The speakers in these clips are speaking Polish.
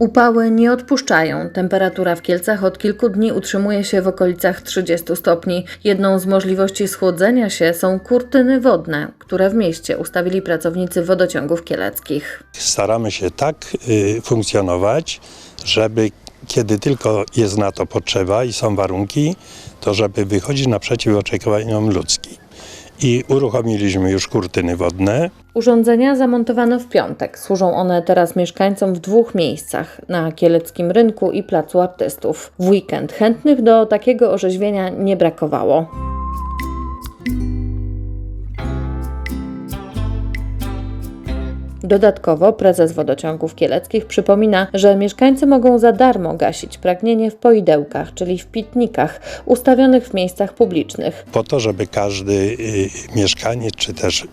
Upały nie odpuszczają. Temperatura w Kielcach od kilku dni utrzymuje się w okolicach 30 stopni. Jedną z możliwości schłodzenia się są kurtyny wodne, które w mieście ustawili pracownicy wodociągów kieleckich. Staramy się tak y, funkcjonować, żeby kiedy tylko jest na to potrzeba i są warunki, to żeby wychodzić naprzeciw oczekiwaniom ludzkim. I uruchomiliśmy już kurtyny wodne. Urządzenia zamontowano w piątek. Służą one teraz mieszkańcom w dwóch miejscach na Kieleckim Rynku i Placu Artystów. W weekend chętnych do takiego orzeźwienia nie brakowało. Dodatkowo prezes wodociągów kieleckich przypomina, że mieszkańcy mogą za darmo gasić pragnienie w poidełkach, czyli w pitnikach ustawionych w miejscach publicznych. po to, żeby każdy y, mieszkaniec czy też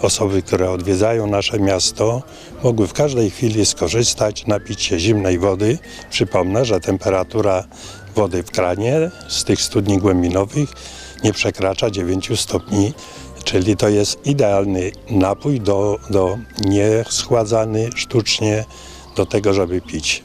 osoby, które odwiedzają nasze miasto, mogły w każdej chwili skorzystać, napić się zimnej wody. Przypomnę, że temperatura wody w kranie z tych studni głębinowych nie przekracza 9 stopni, czyli to jest idealny napój do, do nie schładzany sztucznie do tego, żeby pić.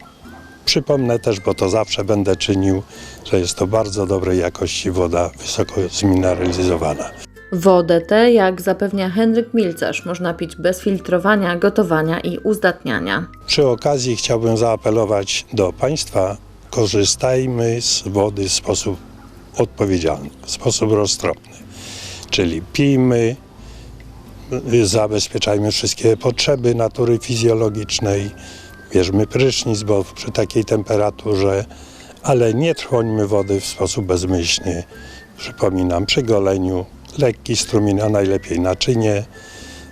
Przypomnę też, bo to zawsze będę czynił, że jest to bardzo dobrej jakości woda, wysoko zmineralizowana. Wodę tę, jak zapewnia Henryk Milcarz, można pić bez filtrowania, gotowania i uzdatniania. Przy okazji chciałbym zaapelować do Państwa, korzystajmy z wody w sposób odpowiedzialny, w sposób roztropny. Czyli pijmy, y, zabezpieczajmy wszystkie potrzeby natury fizjologicznej, bierzmy prysznic, bo przy takiej temperaturze, ale nie trwońmy wody w sposób bezmyślny. Przypominam, przy goleniu lekki strumień, a najlepiej naczynie,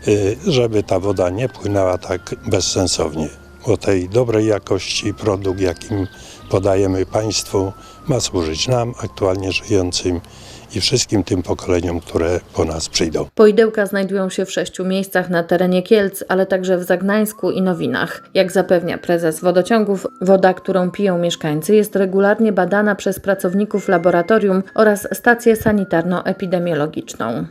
y, żeby ta woda nie płynęła tak bezsensownie. Bo tej dobrej jakości produkt, jakim podajemy Państwu, ma służyć nam, aktualnie żyjącym i wszystkim tym pokoleniom, które po nas przyjdą. Poidełka znajdują się w sześciu miejscach na terenie Kielc, ale także w Zagnańsku i Nowinach. Jak zapewnia prezes wodociągów, woda, którą piją mieszkańcy, jest regularnie badana przez pracowników laboratorium oraz stację sanitarno-epidemiologiczną.